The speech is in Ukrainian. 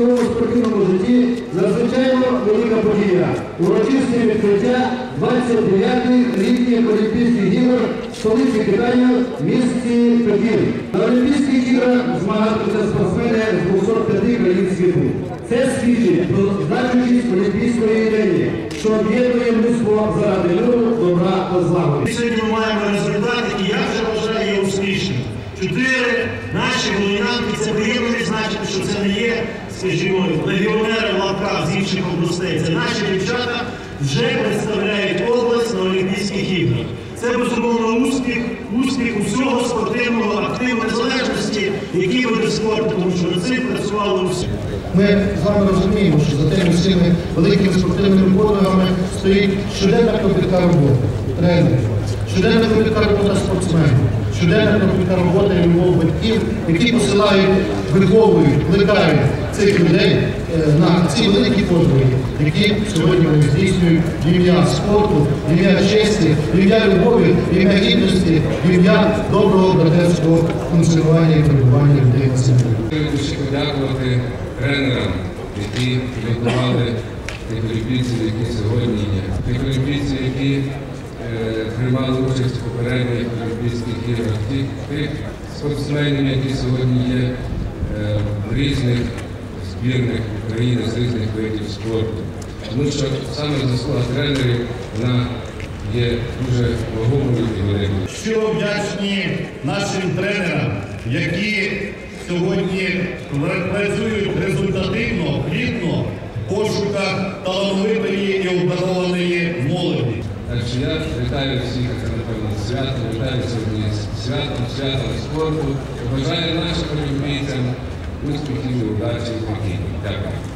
У спортивному житті надзвичайно велика подія. Урочисте відкриття 29-х літніх Олімпійських ігор в столиці Китаю місті Пекін. На Олімпійських іграх змагатимуться спортсмени з 205 країн світу. Це свідчить про значущість Олімпійської ідеї, що об'єднує людство заради миру, добра та злагоди. Сьогодні ми маємо результат, який я вже вважаю є успішним. Чотири наші волинянки це приємно що це не є, скажімо, легіонери в лапках з інших областей. Це наші дівчата вже представляють область на Олімпійських іграх. Це безумовно успіх, успіх усього спортивного активу незалежності, які види спорту, тому що над цим працювали усі. Ми з вами розуміємо, що за тими всіми великими спортивними подвигами стоїть щоденна кропітка робота тренерів, щоденна кропітка робота спортсменів, щоденна кропітка робота і любов батьків, які посилають, виховують, плекають цих людей е, на ці великі подвиги, які сьогодні вони здійснюють ім'я спорту, ім'я честі, ім'я любові, ім'я гідності, ім'я доброго братерського функціонування і перебування людей на землі. Хочу подякувати тренерам, які підготували тих олімпійців, які сьогодні є. Тих олімпійців, які приймали участь в попередніх Олімпійських іграх, тих, спортсменів, які сьогодні є е, в різних збірних України з різних видів спорту. Тому що саме заслуга тренерів вона є дуже вагомою і великою. Щиро вдячні нашим тренерам, які сьогодні працюють результативно, плідно в пошуках вітаю всіх, це напевно свято, вітаю сьогодні святом, святом спорту. Бажаю нашим олімпійцям успіхів і удачі в Пекіні.